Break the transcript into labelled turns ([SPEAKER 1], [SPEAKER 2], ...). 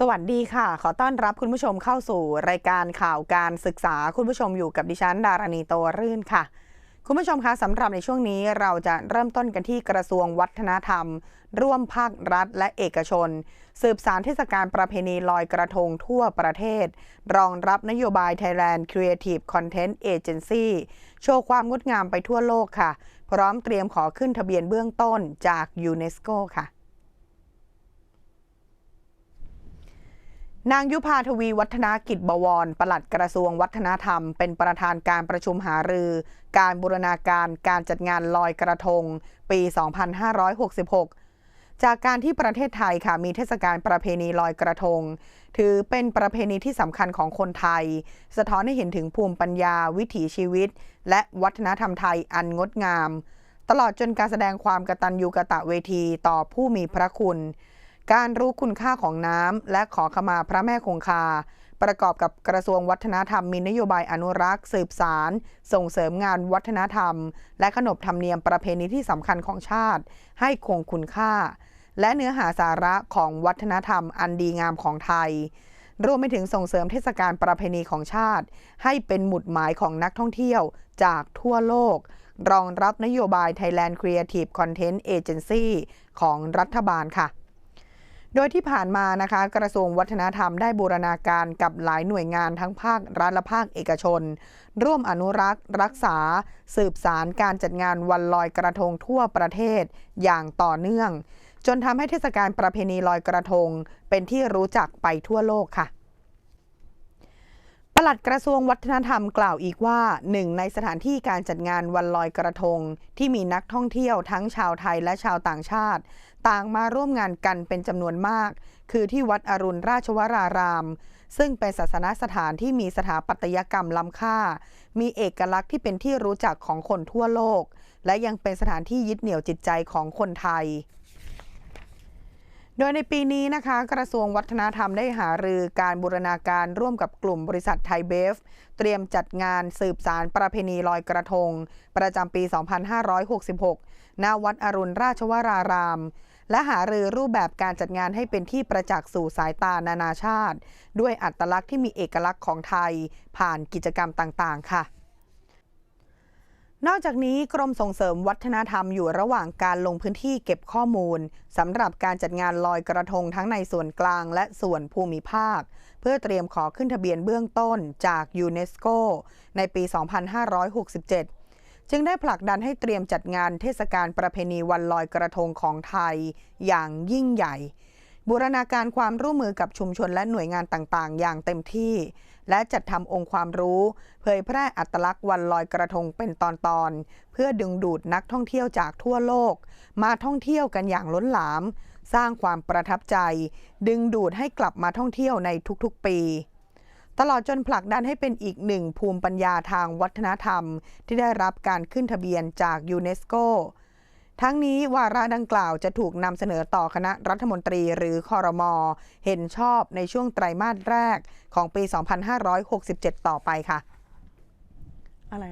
[SPEAKER 1] สวัสดีค่ะ ขอต้อนรับคุณผู้ชมเข้าสู่รายการข่าวการศึกษาคุณผู้ชมอยู่กับดิฉัน ดารณีโตรื่นค่ะ คุณผู้ชมคะสำหรับในช่วงนี้เราจะเริ่มต้นกันที่กระทรวงวัฒนธรรม ร่วมภาครัฐและเอกชน สืบสารเทศกาลประเพณีลอยกระทงทั่วประเทศ รองรับนโยบาย Thailand Creative Content Agency โชว์ความงดงามไปทั่วโลกค่ะ พร้อมเตรียมขอขึ้นทะเบียนเบื้องต้นจากยูเนสโกค่ะ นางยุพาทวีวัฒนากิจบวร ปลัดกระทรวงวัฒนธรรม เป็นประธานการประชุมหารือ การบูรณาการการจัดงานลอยกระทง ปี 2566 จากการที่ประเทศไทยค่ะมีเทศกาลประเพณีลอยกระทง ถือเป็นประเพณีที่สำคัญของคนไทย สะท้อนให้เห็นถึงภูมิปัญญาวิถีชีวิต และวัฒนธรรมไทยอันงดงาม ตลอดจนการแสดงความกตัญญูกะตะเวทีต่อผู้มีพระคุณ การรู้คุณค่าของน้ำและขอขมาพระแม่คงคา ประกอบกับกระทรวงวัฒนธรรมมีนโยบายอนุรักษ์ สืบสาร ส่งเสริมงานวัฒนธรรม และขนบธรรมเนียมประเพณีที่สำคัญของชาติ ให้คงคุณค่า และเนื้อหาสาระของวัฒนธรรมอันดีงามของไทยรวมไปถึงส่งเสริมเทศกาลประเพณีของชาติ ให้เป็นหมุดหมายของนักท่องเที่ยวจากทั่วโลก รองรับนโยบาย Thailand Creative Content Agency ของรัฐบาลค่ะ โดยที่ผ่านมานะคะกระทรวงวัฒนธรรมได้บูรณาการกับหลายหน่วยงานทั้งภาครัฐและภาคเอกชน ร่วมอนุรักษ์ รักษา สืบสารการจัดงานวันลอยกระทงทั่วประเทศอย่างต่อเนื่อง จนทำให้เทศกาลประเพณีลอยกระทง เป็นที่รู้จักไปทั่วโลกค่ะ ปลัดกระทรวงวัฒนธรรมกล่าวอีกว่าหนึ่งในสถานที่การจัดงานวันลอยกระทง ที่มีนักท่องเที่ยวทั้งชาวไทยและชาวต่างชาติ ต่างมาร่วมงานกันเป็นจำนวนมาก คือที่วัดอรุณราชวราราม ซึ่งเป็นศาสนสถานที่มีสถาปัตยกรรมล้ำค่า มีเอกลักษณ์ที่เป็นที่รู้จักของคนทั่วโลก และยังเป็นสถานที่ยึดเหนี่ยวจิตใจของคนไทย โดยในปีนี้นะคะกระทรวงวัฒนธรรมได้หารือการบูรณาการร่วมกับกลุ่มบริษัทไทยเบฟ เตรียมจัดงานสืบสารประเพณีลอยกระทง ประจำปี 2566 ณ วัดอรุณราชวราราม และหารือรูปแบบการจัดงานให้เป็นที่ประจักษ์สู่สายตานานาชาติ ด้วยอัตลักษณ์ที่มีเอกลักษณ์ของไทย ผ่านกิจกรรมต่างๆ ค่ะ นอกจากนี้กรมส่งเสริมวัฒนธรรมอยู่ระหว่างการลงพื้นที่เก็บข้อมูลสำหรับการจัดงานลอยกระทงทั้งในส่วนกลางและส่วนภูมิภาค เพื่อเตรียมขอขึ้นทะเบียนเบื้องต้นจากยูเนสโกในปี 2567 จึงได้ผลักดันให้เตรียมจัดงานเทศกาลประเพณีวันลอยกระทงของไทยอย่างยิ่งใหญ่ บูรณาการความร่วมมือกับชุมชนและหน่วยงานต่างๆ อย่างเต็มที่ และจัดทำองค์ความรู้ เผยแพร่อัตลักษณ์วันลอยกระทงเป็นตอนๆ เพื่อดึงดูดนักท่องเที่ยวจากทั่วโลก มาท่องเที่ยวกันอย่างล้นหลาม สร้างความประทับใจ ดึงดูดให้กลับมาท่องเที่ยวในทุกๆ ปีตลอดจนผลักดันให้เป็นอีกหนึ่งภูมิปัญญาทางวัฒนธรรม ที่ได้รับการขึ้นทะเบียนจากยูเนสโก ทั้งนี้วาระดังกล่าวจะถูกนำเสนอต่อคณะรัฐมนตรีหรือคอรมอเห็นชอบในช่วงไตรมาสแรกของปี 2567 ต่อไปค่ะ อะไร